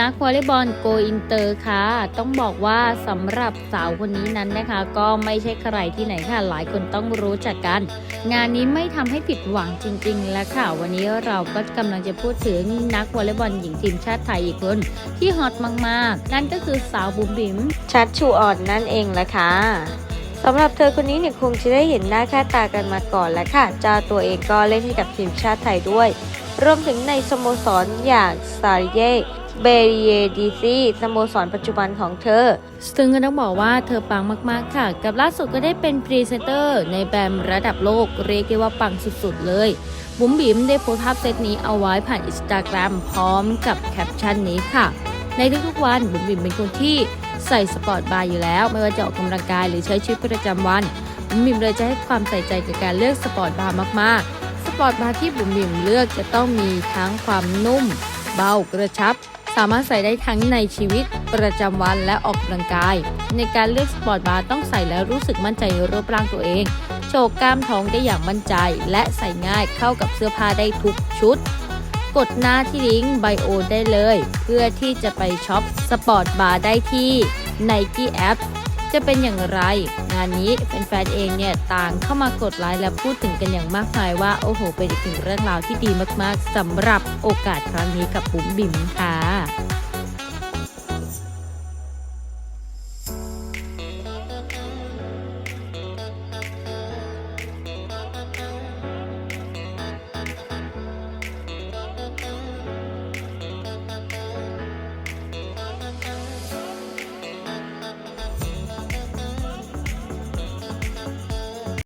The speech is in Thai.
นักวอลเลย์บอลโกอินเตอร์ค่ะ ต้องบอกว่าสำหรับสาวคนนี้นั้นนะคะ ก็ไม่ใช่ใครที่ไหนค่ะ หลายคนต้องรู้จักกัน งานนี้ไม่ทำให้ผิดหวังจริง ๆ แล้วค่ะ วันนี้เราก็กำลังจะพูดถึงนักวอลเลย์บอลหญิงทีมชาติไทยอีกคนที่ฮอตมากๆ นั่นก็คือสาวบุ๋มบิ๋มชัดชูอ่อนนั่นเองแหละค่ะสำหรับเธอคนนี้เนี่ยคงจะได้เห็นหน้าค่าตากันมาก่อนแล้วค่ะเจ้าตัวเองก็เล่นให้กับทีมชาติไทยด้วย รวมถึงในสโมสรอย่างซาเย เบรียดีซีสโมสรปัจจุบันของเธอ ซึ่งก็ต้องบอกว่าเธอปังมากๆค่ะ กับล่าสุดก็ได้เป็นพรีเซนเตอร์ ในแบรนด์ระดับโลก เรียกได้ว่าปังสุดๆเลย บุ๋มบิ๋มได้โพสต์ภาพเซตนี้เอาไว้ผ่านอินสตาแกรมพร้อมกับแคปชั่นนี้ค่ะ ในทุกๆวันบุ๋มบิ๋มเป็นคนที่ใส่สปอร์ตบาร์อยู่แล้ว ไม่ว่าจะออกกำลังกายหรือใช้ชีวิตประจำวันบุ๋มบิ๋มเลยจะให้ความใส่ใจกับการเลือกสปอร์ตบาร์มากๆ สปอร์ตบาร์ที่บุ๋มบิ๋มเลือกจะต้องมีทั้งความนุ่ม เบากระชับ สามารถใส่ได้ทั้งในชีวิตประจำวันและออกกำลังกาย ในการเลือกสปอร์ตบาร์ต้องใส่แล้วรู้สึกมั่นใจในรูปร่างตัวเอง โชว์กล้ามท้องได้อย่างมั่นใจ และใส่ง่ายเข้ากับเสื้อผ้าได้ทุกชุด กดหน้าที่ลิงก์ไบโอได้เลย เพื่อที่จะไปช็อปสปอร์ตบาร์ได้ที่ Nike App จะเป็นอย่างไร งานนี้แฟนๆเองเนี่ยต่างเข้ามากดไลค์และพูดถึงกันอย่างมากมายว่า โอ้โห เป็นอีกหนึ่งเรื่องราวที่ดีมากๆสำหรับโอกาสครั้งนี้กับบุ๋มบิ๋มค่ะ